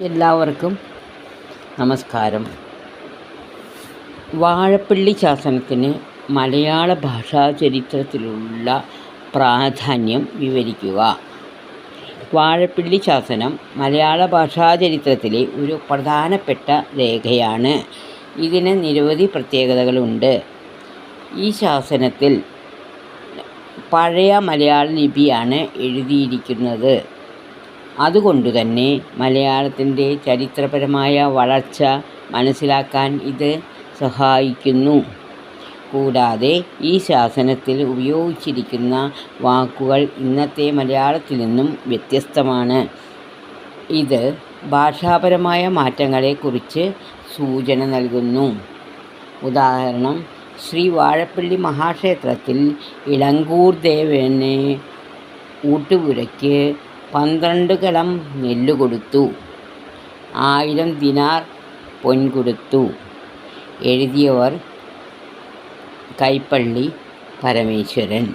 എല്ലാവർക്കും നമസ്കാരം. വാഴപ്പള്ളി ശാസനത്തിന് മലയാള ഭാഷാ ചരിത്രത്തിലുള്ള പ്രാധാന്യം വിവരിക്കുക. വാഴപ്പള്ളി ശാസനം മലയാള ഭാഷാ ചരിത്രത്തിലെ ഒരു പ്രധാനപ്പെട്ട രേഖയാണ്. ഇതിന് നിരവധി പ്രത്യേകതകളുണ്ട്. ഈ ശാസനത്തിൽ പഴയ മലയാള ലിപിയാണ് എഴുതിയിരിക്കുന്നത്. അതുകൊണ്ടുതന്നെ മലയാളത്തിന്റെ ചരിത്രപരമായ വളർച്ച മനസ്സിലാക്കാൻ ഇത് സഹായിക്കുന്നു. കൂടാതെ ഈ ശാസനത്തിൽ ഉപയോഗിച്ചിരിക്കുന്ന വാക്കുകൾ ഇന്നത്തെ മലയാളത്തിൽ നിന്നും വ്യത്യസ്തമാണ്. ഇത് ഭാഷാപരമായ മാറ്റങ്ങളെക്കുറിച്ച് സൂചന നൽകുന്നു. ഉദാഹരണം ശ്രീ വാഴപ്പള്ളി മഹാക്ഷേത്രത്തിൽ ഇളങ്കൂർ ദേവനെ ഊട്ടുപുരയ്ക്ക് പന്ത്രണ്ട് കിളം നെല്ല് കൊടുത്തു. ആയിരം ദിനാർ പൊൻ കൊടുത്തു. എഴുതിയവർ കൈപ്പള്ളി പരമേശ്വരൻ.